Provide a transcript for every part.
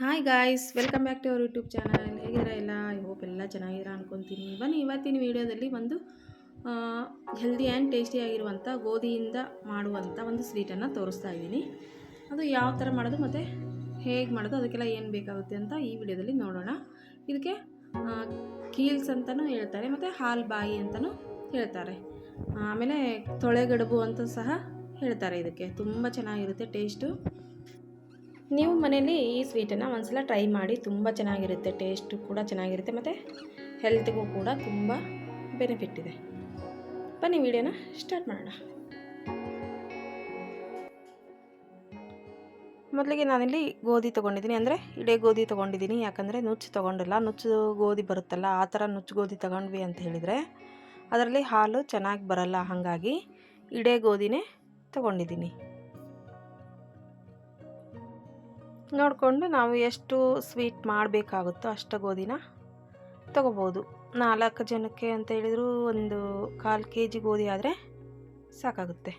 Hi guys welcome back to our YouTube channel ಹೇಗಿದ್ದೀರಾ ಎಲ್ಲ? I hope ಎಲ್ಲ ಚೆನ್ನಾಗಿರೋ ಅನ್ಕೊತೀನಿ. ಬನ್ನಿ, ಇವತ್ತಿನ ವಿಡಿಯೋದಲ್ಲಿ ಒಂದು ಹೆಲ್ದಿ ಆ್ಯಂಡ್ ಟೇಸ್ಟಿಯಾಗಿರುವಂಥ ಗೋಧಿಯಿಂದ ಮಾಡುವಂಥ ಒಂದು ಸ್ವೀಟನ್ನು ತೋರಿಸ್ತಾ ಇದ್ದೀನಿ. ಅದು ಯಾವ ಥರ ಮಾಡೋದು ಮತ್ತು ಹೇಗೆ ಮಾಡೋದು, ಅದಕ್ಕೆಲ್ಲ ಏನು ಬೇಕಾಗುತ್ತೆ ಅಂತ ಈ ವಿಡಿಯೋದಲ್ಲಿ ನೋಡೋಣ. ಇದಕ್ಕೆ ಕೀಲ್ಸ್ ಅಂತಲೂ ಹೇಳ್ತಾರೆ, ಮತ್ತು ಹಾಲು ಬಾಯಿ ಅಂತಲೂ ಹೇಳ್ತಾರೆ. ಆಮೇಲೆ ತೊಳೆಗಡುಬು ಅಂತ ಸಹ ಹೇಳ್ತಾರೆ ಇದಕ್ಕೆ. ತುಂಬ ಚೆನ್ನಾಗಿರುತ್ತೆ ಟೇಸ್ಟು ನೀವು ಮನೇಲಿ ಈ ಸ್ವೀಟನ್ನು ಒಂದ್ಸಲ ಟ್ರೈ ಮಾಡಿ, ತುಂಬ ಚೆನ್ನಾಗಿರುತ್ತೆ, ಟೇಸ್ಟು ಕೂಡ ಚೆನ್ನಾಗಿರುತ್ತೆ, ಮತ್ತು ಹೆಲ್ತ್ಗೂ ಕೂಡ ತುಂಬ ಬೆನಿಫಿಟ್ ಇದೆ. ಬನ್ನಿ ವಿಡಿಯೋನ ಸ್ಟಾರ್ಟ್ ಮಾಡೋಣ. ಮೊದಲಿಗೆ ನಾನಿಲ್ಲಿ ಗೋಧಿ ತೊಗೊಂಡಿದ್ದೀನಿ, ಅಂದರೆ ಇಡೇ ಗೋಧಿ ತೊಗೊಂಡಿದ್ದೀನಿ, ಯಾಕಂದರೆ ನುಚ್ಚು ತೊಗೊಂಡಿಲ್ಲ, ನುಚ್ಚು ಗೋಧಿ ಬರುತ್ತಲ್ಲ, ಆ ಥರ ನುಚ್ಚು ಗೋಧಿ ತೊಗೊಂಡ್ವಿ ಅಂತ ಹೇಳಿದರೆ ಅದರಲ್ಲಿ ಹಾಲು ಚೆನ್ನಾಗಿ ಬರಲ್ಲ, ಹಾಗಾಗಿ ಇಡೇ ಗೋಧಿನೇ ತೊಗೊಂಡಿದ್ದೀನಿ. ನೋಡಿಕೊಂಡು ನಾವು ಎಷ್ಟು ಸ್ವೀಟ್ ಮಾಡಬೇಕಾಗುತ್ತೋ ಅಷ್ಟು ಗೋಧಿನ ತಗೋಬೋದು. ನಾಲ್ಕು ಜನಕ್ಕೆ ಅಂತ ಹೇಳಿದ್ರು ಒಂದು ಕಾಲು ಕೆ ಜಿ ಗೋಧಿ ಆದರೆ ಸಾಕಾಗುತ್ತೆ.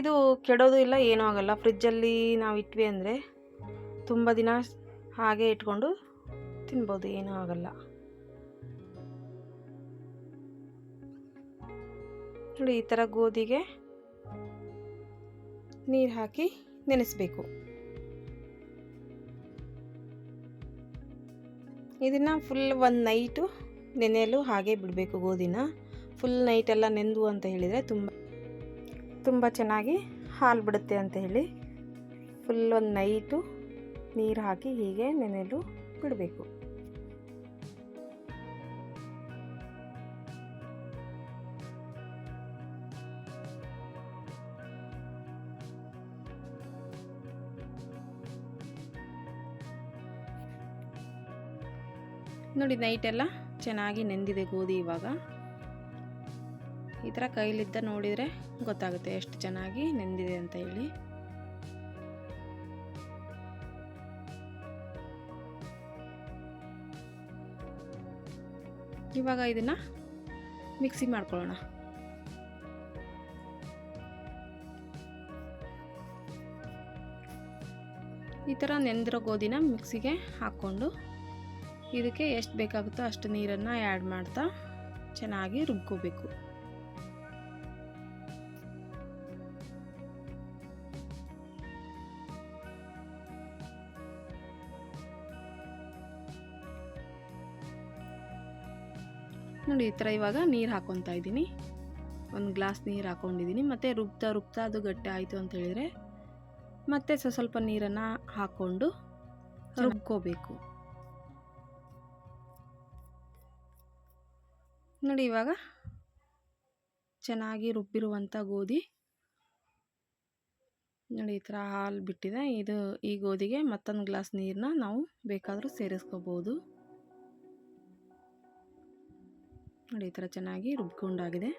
ಇದು ಕೆಡೋದು ಇಲ್ಲ, ಏನೂ ಆಗೋಲ್ಲ. ಫ್ರಿಜ್ಜಲ್ಲಿ ನಾವು ಇಟ್ವಿ ಅಂದರೆ ತುಂಬ ದಿನ ಹಾಗೆ ಇಟ್ಕೊಂಡು ತಿನ್ಬೋದು, ಏನೂ ಆಗಲ್ಲ. ನೋಡಿ, ಈ ಥರ ಗೋಧಿಗೆ ನೀರು ಹಾಕಿ ನೆನೆಸಬೇಕು. ಇದನ್ನು ಫುಲ್ ಒಂದು ನೈಟು ನೆನೆಯಲು ಹಾಗೆ ಬಿಡಬೇಕು ಗೋಧಿನ. ಫುಲ್ ನೈಟೆಲ್ಲ ನೆಂದು ಅಂತ ಹೇಳಿದರೆ ತುಂಬ ತುಂಬ ಚೆನ್ನಾಗಿ ಹಾಲು ಬಿಡುತ್ತೆ ಅಂತ ಹೇಳಿ ಫುಲ್ ಒಂದು ನೈಟು ನೀರು ಹಾಕಿ ಹೀಗೆ ನೆನೆಯಲು ಬಿಡಬೇಕು. ನೋಡಿ ನೈಟೆಲ್ಲ ಚೆನ್ನಾಗಿ ನೆಂದಿದೆ ಗೋಧಿ ಇವಾಗ. ಈ ಥರ ಕೈಲಿದ್ದ ನೋಡಿದರೆ ಗೊತ್ತಾಗುತ್ತೆ ಎಷ್ಟು ಚೆನ್ನಾಗಿ ನೆಂದಿದೆ ಅಂತ ಹೇಳಿ. ಇವಾಗ ಇದನ್ನು ಮಿಕ್ಸಿ ಮಾಡ್ಕೊಳ್ಳೋಣ. ಈ ಥರ ನೆಂದಿರೋ ಗೋಧಿನ ಮಿಕ್ಸಿಗೆ ಹಾಕ್ಕೊಂಡು ಇದಕ್ಕೆ ಎಷ್ಟು ಬೇಕಾಗುತ್ತೋ ಅಷ್ಟು ನೀರನ್ನು ಆ್ಯಡ್ ಮಾಡ್ತಾ ಚೆನ್ನಾಗಿ ರುಬ್ಕೋಬೇಕು. ನೋಡಿ ಈ ಥರ ಇವಾಗ ನೀರು ಹಾಕ್ಕೊತಾ ಇದ್ದೀನಿ. ಒಂದು ಗ್ಲಾಸ್ ನೀರು ಹಾಕ್ಕೊಂಡಿದ್ದೀನಿ ಮತ್ತು ರುಬ್ತಾ ರುಬ್ತಾ ಅದು ಗಟ್ಟಿ ಆಯಿತು ಅಂತ ಹೇಳಿದರೆ ಮತ್ತೆ ಸ್ವಲ್ಪ ನೀರನ್ನು ಹಾಕ್ಕೊಂಡು ರುಬ್ಕೋಬೇಕು. ನೋಡಿ ಇವಾಗ. ಚೆನ್ನಾಗಿ ರುಬ್ಬಿರುವಂಥ ಗೋಧಿ. ನೋಡಿ ಈ ಥರ ಹಾಲು ಬಿಟ್ಟಿದೆ. ಇದು ಈ ಗೋಧಿಗೆ ಮತ್ತೊಂದು ಗ್ಲಾಸ್ ನೀರನ್ನ ನಾವು ಬೇಕಾದರೂ ಸೇರಿಸ್ಕೋಬೋದು. ನೋಡಿ ಈ ಥರ ಚೆನ್ನಾಗಿ ರುಬ್ಕೊಂಡಾಗಿದೆ.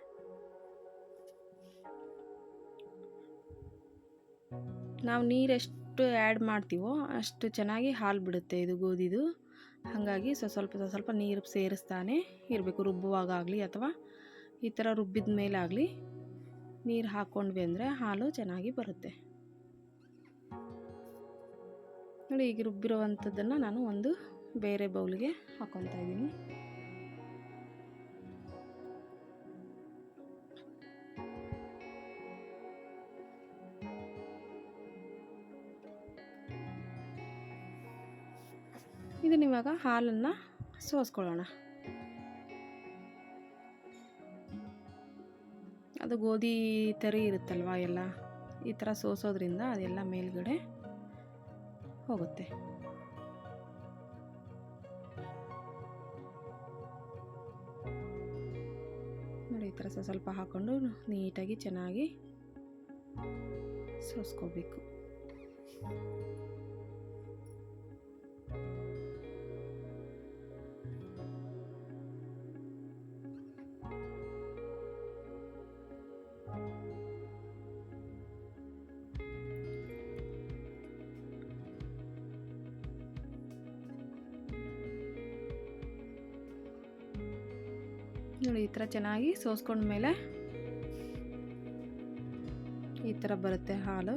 ನಾವು ನೀರೆಷ್ಟು ಆ್ಯಡ್ ಮಾಡ್ತೀವೋ ಅಷ್ಟು ಚೆನ್ನಾಗಿ ಹಾಲು ಬಿಡುತ್ತೆ ಇದು ಗೋಧಿದು. ಹಾಗಾಗಿ ಸೊ ಸ್ವಲ್ಪ ಸ್ವಲ್ಪ ನೀರು ಸೇರಿಸ್ತಾನೆ ಇರಬೇಕು ರುಬ್ಬುವಾಗಲಿ ಅಥವಾ ಈ ಥರ ರುಬ್ಬಿದ ಮೇಲಾಗಲಿ ನೀರು ಹಾಕ್ಕೊಂಡ್ವಿ ಅಂದರೆ ಹಾಲು ಚೆನ್ನಾಗಿ ಬರುತ್ತೆ. ನೋಡಿ, ಈಗ ರುಬ್ಬಿರುವಂಥದ್ದನ್ನು ನಾನು ಒಂದು ಬೇರೆ ಬೌಲ್ಗೆ ಹಾಕ್ಕೊತಾ ಇದ್ದೀನಿ. ಇವಾಗ ಹಾಲನ್ನು ಸೋಸ್ಕೊಳ್ಳೋಣ. ಅದು ಗೋಧಿ ತರಿ ಇರುತ್ತಲ್ವ ಎಲ್ಲ, ಈ ಥರ ಸೋಸೋದ್ರಿಂದ ಅದೆಲ್ಲ ಮೇಲ್ಗಡೆ ಹೋಗುತ್ತೆ. ನೋಡಿ, ಈ ಥರ ಸ್ವಲ್ಪ ಹಾಕ್ಕೊಂಡು ನೀಟಾಗಿ ಚೆನ್ನಾಗಿ ಸೋಸ್ಕೋಬೇಕು. ನೋಡಿ, ಈ ಥರ ಚೆನ್ನಾಗಿ ಸೋಸ್ಕೊಂಡ್ಮೇಲೆ ಈ ಥರ ಬರುತ್ತೆ ಹಾಲು.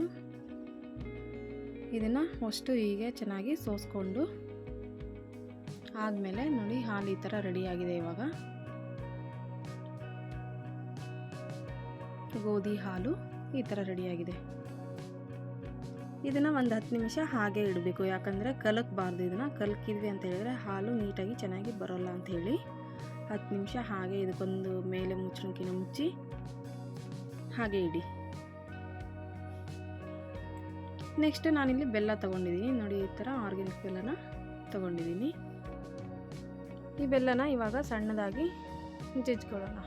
ಇದನ್ನು ಅಷ್ಟು ಹೀಗೆ ಚೆನ್ನಾಗಿ ಸೋಸ್ಕೊಂಡು ಆದಮೇಲೆ ನೋಡಿ, ಹಾಲು ಈ ಥರ ರೆಡಿಯಾಗಿದೆ ಇವಾಗ. ಗೋಧಿ ಹಾಲು ಈ ಥರ ರೆಡಿಯಾಗಿದೆ ಇದನ್ನು ಒಂದು ಹತ್ತು ನಿಮಿಷ ಹಾಗೆ ಇಡಬೇಕು. ಯಾಕಂದರೆ ಕಲಕ್ಬಾರ್ದು. ಇದನ್ನು ಕಲಕಿದ್ವಿ ಅಂತ ಹೇಳಿದ್ರೆ ಹಾಲು ನೀಟಾಗಿ ಚೆನ್ನಾಗಿ ಬರೋಲ್ಲ ಅಂತ ಹೇಳಿ. ಹತ್ತು ನಿಮಿಷ ಹಾಗೆ ಇದಕ್ಕೊಂದು ಮೇಲೆ ಮುಚ್ಚಣಿಕೆನ ಮುಚ್ಚಿ ಹಾಗೆ ಇಡಿ. ನೆಕ್ಸ್ಟ್ ನಾನಿಲ್ಲಿ ಬೆಲ್ಲ ತಗೊಂಡಿದ್ದೀನಿ. ನೋಡಿ, ಈ ಥರ ಆರ್ಗ್ಯಾನಿಕ್ ಬೆಲ್ಲನ ತಗೊಂಡಿದ್ದೀನಿ. ಈ ಬೆಲ್ಲನ ಇವಾಗ ಸಣ್ಣದಾಗಿ ಜಜ್ಕೊಳ್ಳೋಣ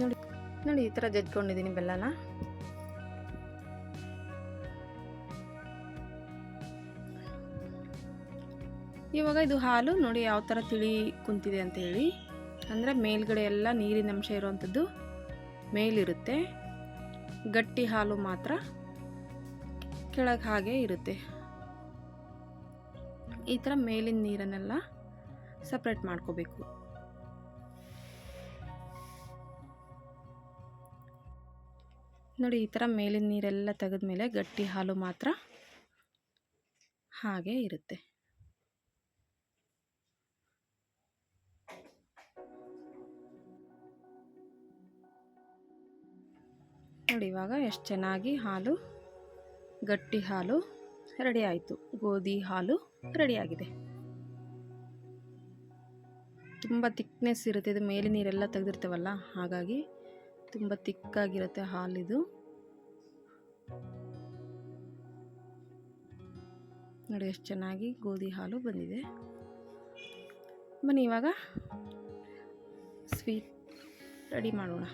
ನೋಡಿ ನೋಡಿ, ಈ ಥರ ಜಜ್ಕೊಂಡಿದ್ದೀನಿ ಬೆಲ್ಲನ. ಇವಾಗ ಇದು ಹಾಲು, ನೋಡಿ ಯಾವ ಥರ ತಿಳಿ ಕುಂತಿದೆ ಅಂತ ಹೇಳಿ. ಅಂದರೆ ಮೇಲ್ಗಡೆ ಎಲ್ಲ ನೀರಿನ ಅಂಶ ಇರುವಂಥದ್ದು ಮೇಲಿರುತ್ತೆ. ಗಟ್ಟಿ ಹಾಲು ಮಾತ್ರ ಕೆಳಗೆ ಹಾಗೆ ಇರುತ್ತೆ. ಈ ಥರ ಮೇಲಿನ ನೀರನ್ನೆಲ್ಲ ಸಪ್ರೇಟ್ ಮಾಡ್ಕೋಬೇಕು. ನೋಡಿ ಈ ಥರ ಮೇಲಿನ ನೀರೆಲ್ಲ ತೆಗೆದ ಮೇಲೆ ಗಟ್ಟಿ ಹಾಲು ಮಾತ್ರ ಹಾಗೆ ಇರುತ್ತೆ. ನೋಡಿ, ಇವಾಗ ಎಷ್ಟು ಚೆನ್ನಾಗಿ ಹಾಲು, ಗಟ್ಟಿ ಹಾಲು ರೆಡಿ ಆಯಿತು. ಗೋಧಿ ಹಾಲು ರೆಡಿಯಾಗಿದೆ ತುಂಬ ತಿಕ್ನೆಸ್ ಇರುತ್ತೆ. ಇದು ಮೇಲೆ ನೀರೆಲ್ಲ ತೆಗೆದಿರ್ತೇವಲ್ಲ, ಹಾಗಾಗಿ ತುಂಬ ತಿಕ್ಕಾಗಿರುತ್ತೆ ಹಾಲಿದು. ನೋಡಿ, ಎಷ್ಟು ಚೆನ್ನಾಗಿ ಗೋಧಿ ಹಾಲು ಬಂದಿದೆ. ಬನ್ನಿ, ಇವಾಗ ಸ್ವೀಟ್ ರೆಡಿ ಮಾಡೋಣ.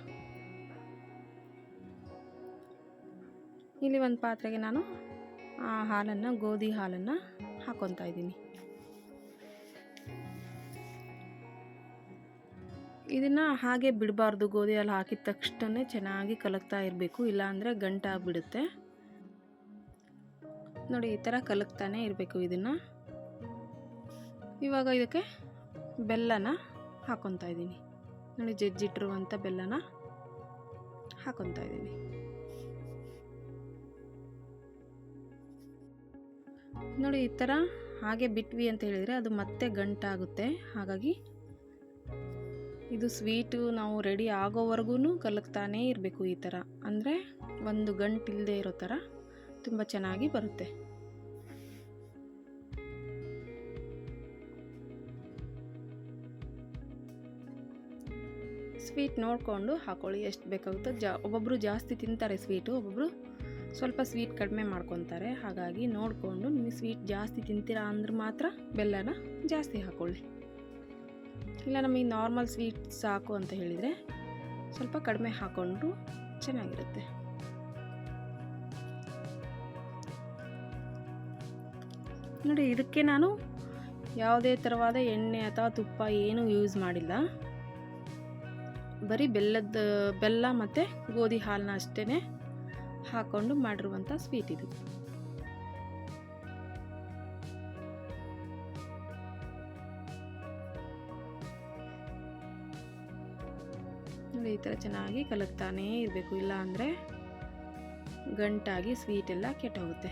ಇಲ್ಲಿ ಒಂದು ಪಾತ್ರೆಗೆ ನಾನು ಆ ಹಾಲನ್ನು, ಗೋಧಿ ಹಾಲನ್ನು ಹಾಕೊತಾ ಇದ್ದೀನಿ. ಇದನ್ನು ಹಾಗೆ ಬಿಡಬಾರ್ದು. ಗೋಧಿ ಹಾಲು ಹಾಕಿದ ತಕ್ಷಣ ಚೆನ್ನಾಗಿ ಕಲಕ್ತಾ ಇರಬೇಕು. ಇಲ್ಲಾಂದರೆ ಗಂಟಾಗ್ಬಿಡುತ್ತೆ ನೋಡಿ, ಈ ಥರ ಕಲಕ್ತಾನೆ ಇರಬೇಕು ಇದನ್ನು. ಇವಾಗ ಇದಕ್ಕೆ ಬೆಲ್ಲನ ಹಾಕೊತಾ ಇದ್ದೀನಿ. ನೋಡಿ, ಜಜ್ಜಿಟ್ಟಿರುವಂಥ ಬೆಲ್ಲನ ಹಾಕೊತಾ ಇದ್ದೀನಿ. ನೋಡಿ, ಈ ಥರ ಹಾಗೆ ಬಿಟ್ವಿ ಅಂತ ಹೇಳಿದರೆ ಅದು ಮತ್ತೆ ಗಂಟಾಗುತ್ತೆ. ಹಾಗಾಗಿ ಇದು ಸ್ವೀಟು ನಾವು ರೆಡಿ ಆಗೋವರೆಗೂ ಕಲಕ್ತಾನೇ ಇರಬೇಕು ಈ ಥರ. ಅಂದರೆ ಒಂದು ಗಂಟಿಲ್ಲದೆ ಇರೋ ಥರ ತುಂಬ ಚೆನ್ನಾಗಿ ಬರುತ್ತೆ. ಸ್ವೀಟ್ ನೋಡಿಕೊಂಡು ಹಾಕೊಳ್ಳಿ, ಎಷ್ಟು ಬೇಕಾಗುತ್ತೋ ಜಾ ಒಬ್ಬೊಬ್ಬರು ಜಾಸ್ತಿ ತಿಂತಾರೆ ಸ್ವೀಟು ಒಬ್ಬೊಬ್ಬರು ಸ್ವಲ್ಪ ಸ್ವೀಟ್ ಕಡಿಮೆ ಮಾಡ್ಕೊತಾರೆ. ಹಾಗಾಗಿ ನೋಡಿಕೊಂಡು ನೀವು ಸ್ವೀಟ್ ಜಾಸ್ತಿ ತಿಂತೀರಾ ಅಂದ್ರೆ ಮಾತ್ರ ಬೆಲ್ಲನ ಜಾಸ್ತಿ ಹಾಕ್ಕೊಳ್ಳಿ ಇಲ್ಲ ನಮಗೆ ನಾರ್ಮಲ್ ಸ್ವೀಟ್ ಸಾಕು ಅಂತ ಹೇಳಿದರೆ ಸ್ವಲ್ಪ ಕಡಿಮೆ ಹಾಕ್ಕೊಂಡು ಚೆನ್ನಾಗಿರುತ್ತೆ. ನೋಡಿ, ಇದಕ್ಕೆ ನಾನು ಯಾವುದೇ ಥರವಾದ ಎಣ್ಣೆ ಅಥವಾ ತುಪ್ಪ ಏನೂ ಯೂಸ್ ಮಾಡಿಲ್ಲ. ಬರೀ ಬೆಲ್ಲದ, ಬೆಲ್ಲ ಮತ್ತು ಗೋಧಿ ಹಾಲನ್ನ ಅಷ್ಟೇ ಹಾಕ್ಕೊಂಡು ಮಾಡಿರುವಂಥ ಸ್ವೀಟ್ ಇದು. ಈ ಥರ ಚೆನ್ನಾಗಿ ಕಲಕ್ತಾನೇ ಇರಬೇಕು. ಇಲ್ಲ ಅಂದರೆ ಗಂಟಾಗಿ ಸ್ವೀಟ್ ಎಲ್ಲ ಕೆಟ್ಟೋಗುತ್ತೆ.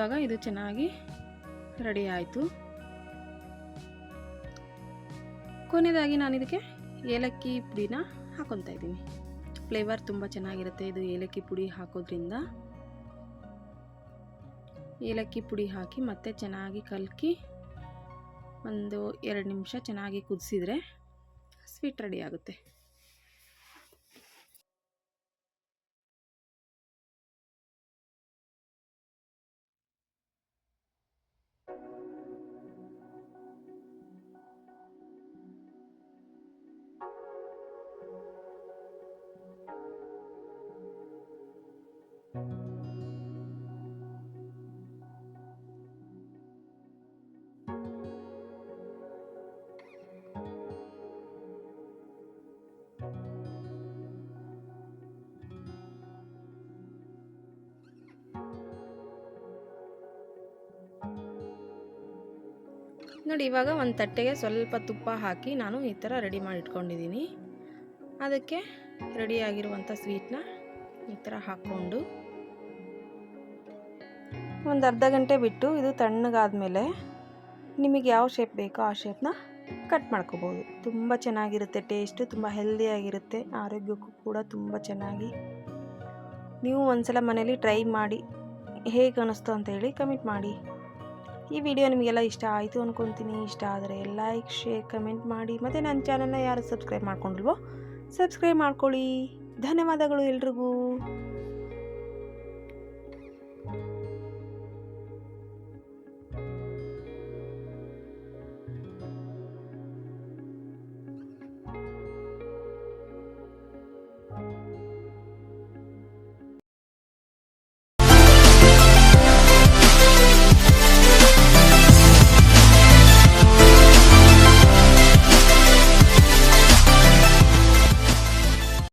ಇವಾಗ ಇದು ಚೆನ್ನಾಗಿ ರೆಡಿ ಆಯಿತು. ಕೊನೆಯದಾಗಿ ನಾನು ಇದಕ್ಕೆ ಏಲಕ್ಕಿ ಪುಡಿನ ಹಾಕೊತಾ ಇದ್ದೀನಿ. ಫ್ಲೇವರ್ ತುಂಬ ಚೆನ್ನಾಗಿರುತ್ತೆ ಇದು ಏಲಕ್ಕಿ ಪುಡಿ ಹಾಕೋದ್ರಿಂದ. ಏಲಕ್ಕಿ ಪುಡಿ ಹಾಕಿ ಮತ್ತೆ ಚೆನ್ನಾಗಿ ಕಲಕಿ ಒಂದು ಎರಡು ನಿಮಿಷ ಚೆನ್ನಾಗಿ ಕುದಿಸಿದ್ರೆ ಸ್ವೀಟ್ ರೆಡಿ ಆಗುತ್ತೆ. ನೋಡಿ, ಇವಾಗ ಒಂದು ತಟ್ಟೆಗೆ ಸ್ವಲ್ಪ ತುಪ್ಪ ಹಾಕಿ ನಾನು ಈ ಥರ ರೆಡಿ ಮಾಡಿ ಇಟ್ಕೊಂಡಿದ್ದೀನಿ ಅದಕ್ಕೆ ರೆಡಿಯಾಗಿರುವಂಥ ಸ್ವೀಟ್ನ ಈ ಥರ ಹಾಕ್ಕೊಂಡು ಒಂದು ಅರ್ಧ ಗಂಟೆ ಬಿಟ್ಟು ಇದು ತಣ್ಣಗಾದ್ಮೇಲೆ ನಿಮಗೆ ಯಾವ ಶೇಪ್ ಬೇಕೋ ಆ ಶೇಪ್ನ ಕಟ್ ಮಾಡ್ಕೋಬೋದು. ತುಂಬ ಚೆನ್ನಾಗಿರುತ್ತೆ ಟೇಸ್ಟು ತುಂಬ ಹೆಲ್ದಿಯಾಗಿರುತ್ತೆ ಆರೋಗ್ಯಕ್ಕೂ ಕೂಡ ತುಂಬ ಚೆನ್ನಾಗಿ. ನೀವು ಒಂದ್ಸಲ ಮನೇಲಿ ಟ್ರೈ ಮಾಡಿ, ಹೇಗೆ ಅನ್ನಿಸ್ತು ಅಂತ ಹೇಳಿ ಕಮೆಂಟ್ ಮಾಡಿ. ಈ ವಿಡಿಯೋ ನಿಮಗೆಲ್ಲ ಇಷ್ಟ ಆಯಿತು ಅಂದ್ಕೊತೀನಿ ಇಷ್ಟ ಆದರೆ ಲೈಕ್ ಶೇರ್ ಕಮೆಂಟ್ ಮಾಡಿ. ಮತ್ತು ನನ್ನ ಚಾನಲ್ನ ಯಾರು ಸಬ್ಸ್ಕ್ರೈಬ್ ಮಾಡ್ಕೊಂಡಿಲ್ವೋ ಸಬ್ಸ್ಕ್ರೈಬ್ ಮಾಡ್ಕೊಳ್ಳಿ. ಧನ್ಯವಾದಗಳು ಎಲ್ರಿಗೂ.